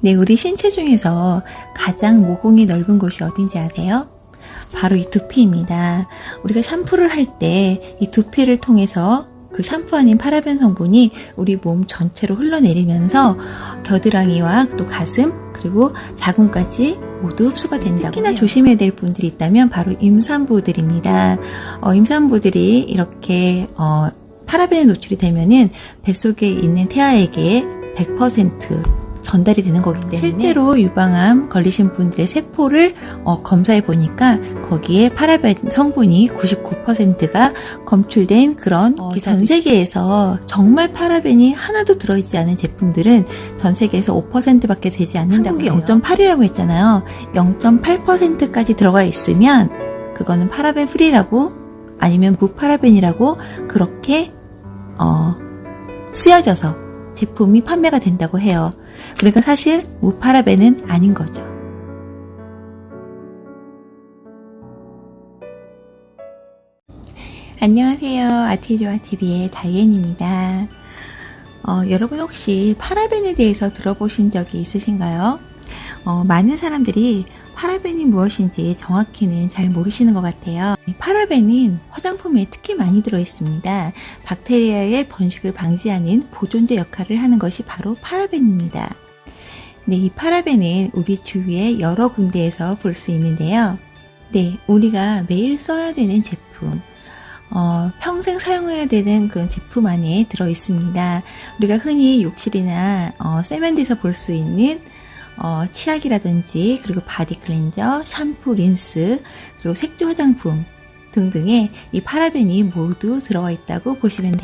네, 우리 신체 중에서 가장 모공이 넓은 곳이 어딘지 아세요? 바로 이 두피입니다. 우리가 샴푸를 할 때 이 두피를 통해서 그 샴푸 아닌 파라벤 성분이 우리 몸 전체로 흘러내리면서 겨드랑이와 또 가슴 그리고 자궁까지 모두 흡수가 된다고 특히나 해요. 조심해야 될 분들이 있다면 바로 임산부들입니다. 어, 임산부들이 이렇게 어, 파라벤에 노출이 되면은 뱃속에 있는 태아에게 100% 전달이 되는 거기 때문에 실제로 유방암 걸리신 분들의 세포를 어, 검사해 보니까 거기에 파라벤 성분이 99%가 검출된 그런 어, 전 세계에서 정말 파라벤이 하나도 들어있지 않은 제품들은 전 세계에서 5%밖에 되지 않는다고 해요. 0.8이라고 했잖아요. 0.8%까지 들어가 있으면 그거는 파라벤 프리라고 아니면 무파라벤이라고 그렇게 어, 쓰여져서 제품이 판매가 된다고 해요. 그러니까 사실 무파라벤은 아닌 거죠. 안녕하세요. 아티조아TV의 다이앤입니다. 어, 여러분 혹시 파라벤에 대해서 들어보신 적이 있으신가요? 어, 많은 사람들이 파라벤이 무엇인지 정확히는 잘 모르시는 것 같아요. 파라벤은 화장품에 특히 많이 들어 있습니다. 박테리아의 번식을 방지하는 보존제 역할을 하는 것이 바로 파라벤입니다. 네, 이 파라벤은 우리 주위에 여러 군데에서 볼 수 있는데요. 네, 우리가 매일 써야 되는 제품, 어, 평생 사용해야 되는 그 제품 안에 들어 있습니다. 우리가 흔히 욕실이나 어, 세면대에서 볼 수 있는 어, 치약이라든지 그리고 바디 클렌저, 샴푸, 린스, 그리고 색조 화장품 등등의 이 파라벤이 모두 들어가 있다고 보시면 돼요.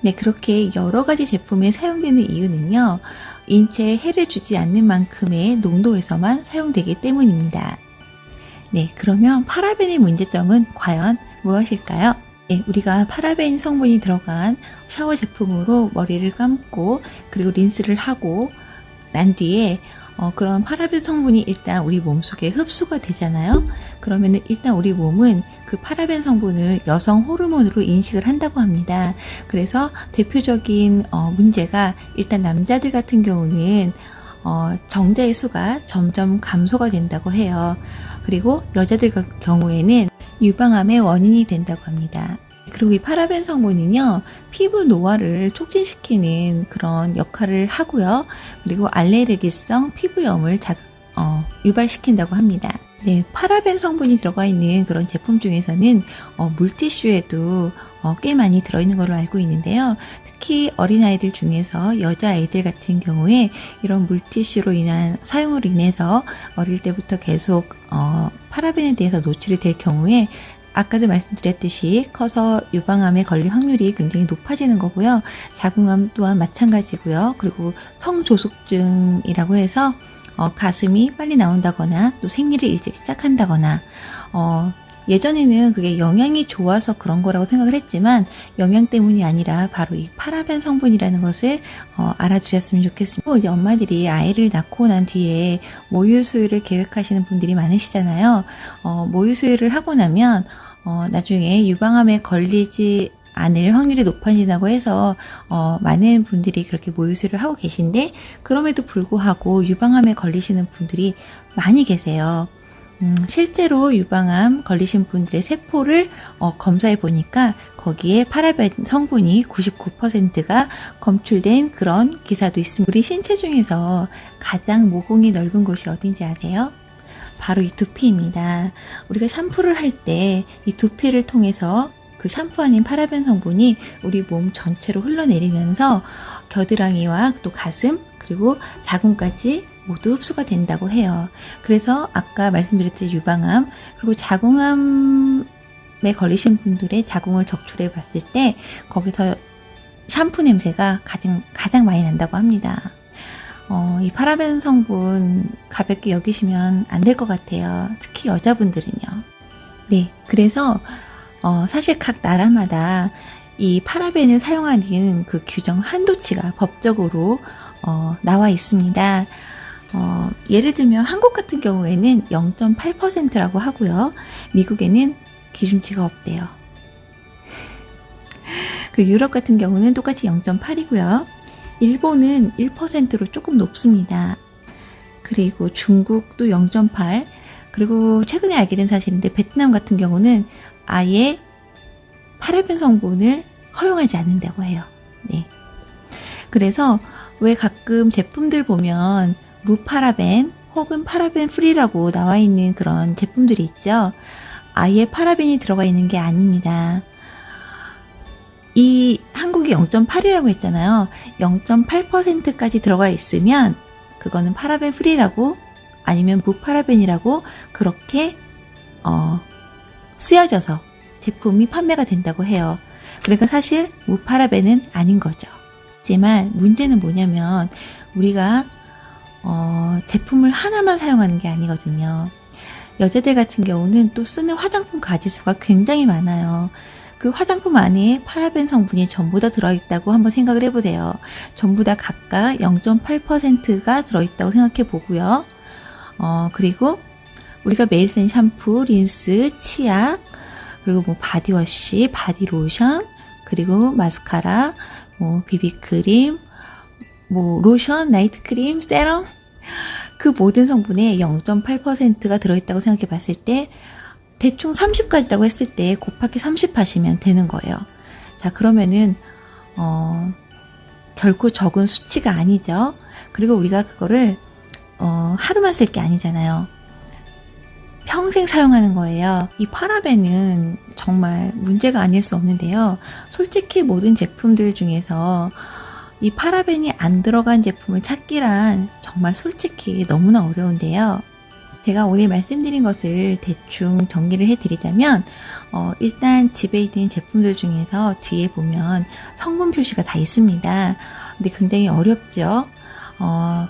네, 그렇게 여러 가지 제품에 사용되는 이유는요. 인체에 해를 주지 않는 만큼의 농도에서만 사용되기 때문입니다. 네, 그러면 파라벤의 문제점은 과연 무엇일까요? 네, 우리가 파라벤 성분이 들어간 샤워 제품으로 머리를 감고 그리고 린스를 하고 난 뒤에 어, 그런 파라벤 성분이 일단 우리 몸 속에 흡수가 되잖아요. 그러면은 일단 우리 몸은 그 파라벤 성분을 여성 호르몬으로 인식을 한다고 합니다. 그래서 대표적인 어, 문제가 일단 남자들 같은 경우는 어, 정자의 수가 점점 감소가 된다고 해요. 그리고 여자들 경우에는 유방암의 원인이 된다고 합니다. 그리고 이 파라벤 성분은요, 피부 노화를 촉진시키는 그런 역할을 하고요. 그리고 알레르기성 피부염을 자, 어, 유발시킨다고 합니다. 네, 파라벤 성분이 들어가 있는 그런 제품 중에서는 어, 물티슈에도 어, 꽤 많이 들어있는 걸로 알고 있는데요. 특히 어린아이들 중에서 여자아이들 같은 경우에 이런 물티슈로 인한 사용으로 인해서 어릴 때부터 계속 어, 파라벤에 대해서 노출이 될 경우에 아까도 말씀드렸듯이 커서 유방암에 걸릴 확률이 굉장히 높아지는 거고요. 자궁암 또한 마찬가지고요. 그리고 성조숙증이라고 해서 어, 가슴이 빨리 나온다거나 또 생리를 일찍 시작한다거나 어, 예전에는 그게 영양이 좋아서 그런 거라고 생각을 했지만 영양 때문이 아니라 바로 이 파라벤 성분이라는 것을 어, 알아주셨으면 좋겠습니다. 이제 엄마들이 아이를 낳고 난 뒤에 모유 수유를 계획하시는 분들이 많으시잖아요. 어, 모유 수유를 하고 나면 어, 나중에 유방암에 걸리지 않을 확률이 높아진다고 해서 어, 많은 분들이 그렇게 모유수를 하고 계신데 그럼에도 불구하고 유방암에 걸리시는 분들이 많이 계세요. 음, 실제로 유방암 걸리신 분들의 세포를 어, 검사해 보니까 거기에 파라벤 성분이 99%가 검출된 그런 기사도 있습니다. 우리 신체 중에서 가장 모공이 넓은 곳이 어딘지 아세요? 바로 이 두피입니다. 우리가 샴푸를 할 때 이 두피를 통해서 그 샴푸 아닌 파라벤 성분이 우리 몸 전체로 흘러내리면서 겨드랑이와 또 가슴 그리고 자궁까지 모두 흡수가 된다고 해요. 그래서 아까 말씀드렸듯이 유방암 그리고 자궁암에 걸리신 분들의 자궁을 적출해 봤을 때 거기서 샴푸 냄새가 가장 가장 많이 난다고 합니다. 어, 이 파라벤 성분 가볍게 여기시면 안 될 것 같아요. 특히 여자분들은요. 네, 그래서 어, 사실 각 나라마다 이 파라벤을 사용하는 그 규정 한도치가 법적으로 어, 나와 있습니다. 어, 예를 들면 한국 같은 경우에는 0.8%라고 하고요. 미국에는 기준치가 없대요. 그 유럽 같은 경우는 똑같이 0.8이고요. 일본은 1%로 조금 높습니다. 그리고 중국도 0.8, 그리고 최근에 알게 된 사실인데 베트남 같은 경우는 아예 파라벤 성분을 허용하지 않는다고 해요. 네. 그래서 왜 가끔 제품들 보면 무파라벤 혹은 파라벤 프리라고 나와 있는 그런 제품들이 있죠. 아예 파라벤이 들어가 있는 게 아닙니다. 이 한국이 0.8이라고 했잖아요. 0.8%까지 들어가 있으면 그거는 파라벤 프리라고 아니면 무파라벤이라고 그렇게 어, 쓰여져서 제품이 판매가 된다고 해요. 그러니까 사실 무파라벤은 아닌 거죠. 하지만 문제는 뭐냐면 우리가 어, 제품을 하나만 사용하는 게 아니거든요. 여자들 같은 경우는 또 쓰는 화장품 가지수가 굉장히 많아요. 그 화장품 안에 파라벤 성분이 전부 다 들어있다고 한번 생각을 해보세요. 전부 다 각각 0.8%가 들어있다고 생각해 보고요. 어, 그리고 우리가 매일 쓰는 샴푸, 린스, 치약, 그리고 뭐 바디워시, 바디로션, 그리고 마스카라, 뭐 비비크림, 뭐 로션, 나이트크림, 세럼 그 모든 성분에 0.8%가 들어있다고 생각해 봤을 때 대충 30가지라고 했을 때 곱하기 30 하시면 되는 거예요. 자, 그러면은 어 결코 적은 수치가 아니죠. 그리고 우리가 그거를 어 하루만 쓸 게 아니잖아요. 평생 사용하는 거예요. 이 파라벤은 정말 문제가 아닐 수 없는데요. 솔직히 모든 제품들 중에서 이 파라벤이 안 들어간 제품을 찾기란 정말 솔직히 너무나 어려운데요. 제가 오늘 말씀드린 것을 대충 정리를 해드리자면, 어, 일단 집에 있는 제품들 중에서 뒤에 보면 성분 표시가 다 있습니다. 근데 굉장히 어렵죠? 어,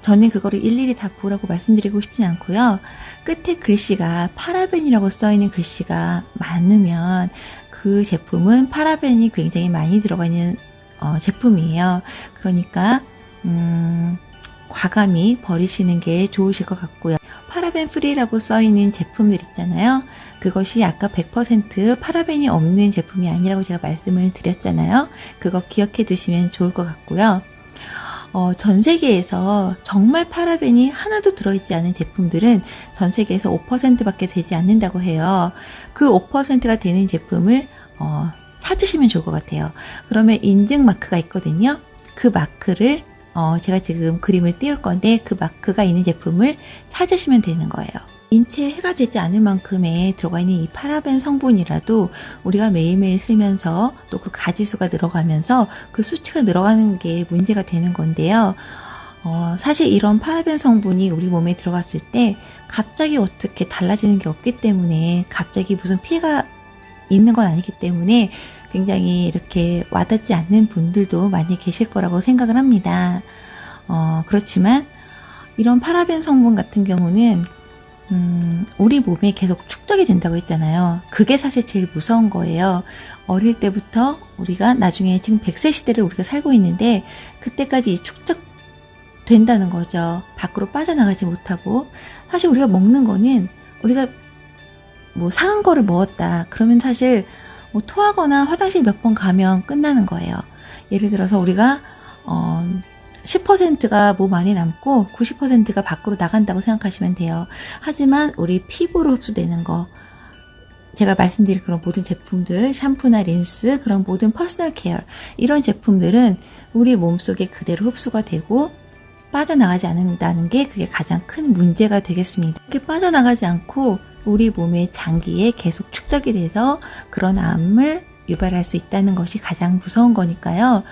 저는 그거를 일일이 다 보라고 말씀드리고 싶진 않고요. 끝에 글씨가 파라벤이라고 써있는 글씨가 많으면 그 제품은 파라벤이 굉장히 많이 들어가 있는 어, 제품이에요. 그러니까 음, 과감히 버리시는 게 좋으실 것 같고요. 파라벤 프리라고 써 있는 제품들 있잖아요. 그것이 아까 100% 파라벤이 없는 제품이 아니라고 제가 말씀을 드렸잖아요. 그거 기억해 두시면 좋을 것 같고요. 어, 전 세계에서 정말 파라벤이 하나도 들어있지 않은 제품들은 전 세계에서 5%밖에 되지 않는다고 해요. 그 5%가 되는 제품을 어, 찾으시면 좋을 것 같아요. 그러면 인증 마크가 있거든요. 그 마크를 어, 제가 지금 그림을 띄울 건데 그 마크가 있는 제품을 찾으시면 되는 거예요. 인체에 해가 되지 않을 만큼의 들어가 있는 이 파라벤 성분이라도 우리가 매일매일 쓰면서 또 그 가지수가 늘어가면서 그 수치가 늘어가는 게 문제가 되는 건데요. 어, 사실 이런 파라벤 성분이 우리 몸에 들어갔을 때 갑자기 어떻게 달라지는 게 없기 때문에 갑자기 무슨 피해가 있는 건 아니기 때문에 굉장히 이렇게 와닿지 않는 분들도 많이 계실 거라고 생각을 합니다. 어, 그렇지만 이런 파라벤 성분 같은 경우는 음, 우리 몸에 계속 축적이 된다고 했잖아요. 그게 사실 제일 무서운 거예요. 어릴 때부터 우리가 나중에 지금 100세 시대를 우리가 살고 있는데 그때까지 축적 된다는 거죠. 밖으로 빠져나가지 못하고 사실 우리가 먹는 거는 우리가 뭐 상한 거를 먹었다. 그러면 사실 뭐 토하거나 화장실 몇 번 가면 끝나는 거예요. 예를 들어서 우리가 어 10%가 몸 안에 남고 90%가 밖으로 나간다고 생각하시면 돼요. 하지만 우리 피부로 흡수되는 거 제가 말씀드린 그런 모든 제품들, 샴푸나 린스, 그런 모든 퍼스널 케어 이런 제품들은 우리 몸속에 그대로 흡수가 되고 빠져나가지 않는다는 게 그게 가장 큰 문제가 되겠습니다. 이렇게 빠져나가지 않고 우리 몸의 장기에 계속 축적이 돼서 그런 암을 유발할 수 있다는 것이 가장 무서운 거니까요.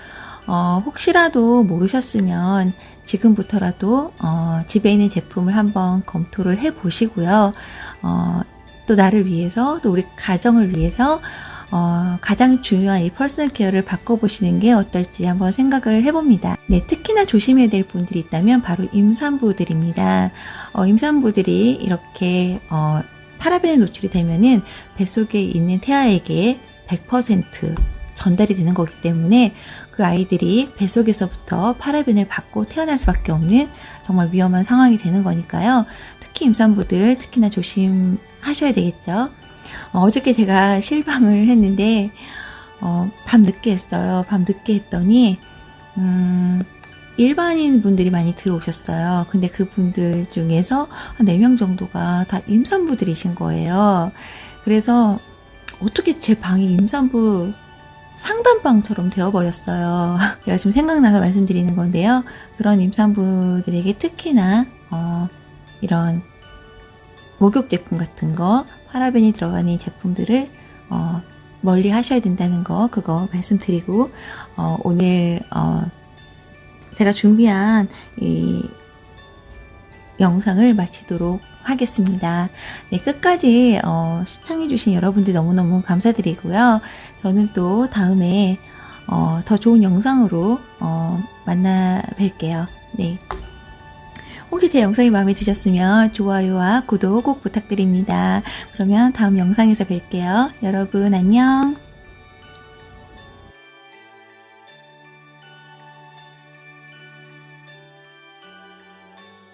어, 혹시라도 모르셨으면 지금부터라도 어, 집에 있는 제품을 한번 검토를 해 보시고요. 어, 또 나를 위해서 또 우리 가정을 위해서 어, 가장 중요한 이 퍼스널 케어를 바꿔보시는 게 어떨지 한번 생각을 해봅니다. 네, 특히나 조심해야 될 분들이 있다면 바로 임산부들입니다. 어, 임산부들이 이렇게 어, 파라벤에 노출이 되면은 뱃속에 있는 태아에게 100% 전달이 되는 거기 때문에 그 아이들이 뱃속에서부터 파라벤을 받고 태어날 수밖에 없는 정말 위험한 상황이 되는 거니까요. 특히 임산부들 특히나 조심하셔야 되겠죠. 어, 저께 제가 실방을 했는데 어, 밤 늦게 했어요. 밤 늦게 했더니 음, 일반인 분들이 많이 들어오셨어요. 근데 그 분들 중에서 한 4명 정도가 다 임산부들이신 거예요. 그래서 어떻게 제 방이 임산부 상담방처럼 되어버렸어요. 제가 지금 생각나서 말씀드리는 건데요. 그런 임산부들에게 특히나, 어, 이런 목욕 제품 같은 거, 파라벤이 들어가는 이 제품들을, 어, 멀리 하셔야 된다는 거, 그거 말씀드리고, 어, 오늘, 어, 제가 준비한 이 영상을 마치도록 하겠습니다. 네, 끝까지 어, 시청해주신 여러분들 너무너무 감사드리고요. 저는 또 다음에 어, 더 좋은 영상으로 어, 만나 뵐게요. 네. 혹시 제 영상이 마음에 드셨으면 좋아요와 구독 꼭 부탁드립니다. 그러면 다음 영상에서 뵐게요. 여러분 안녕.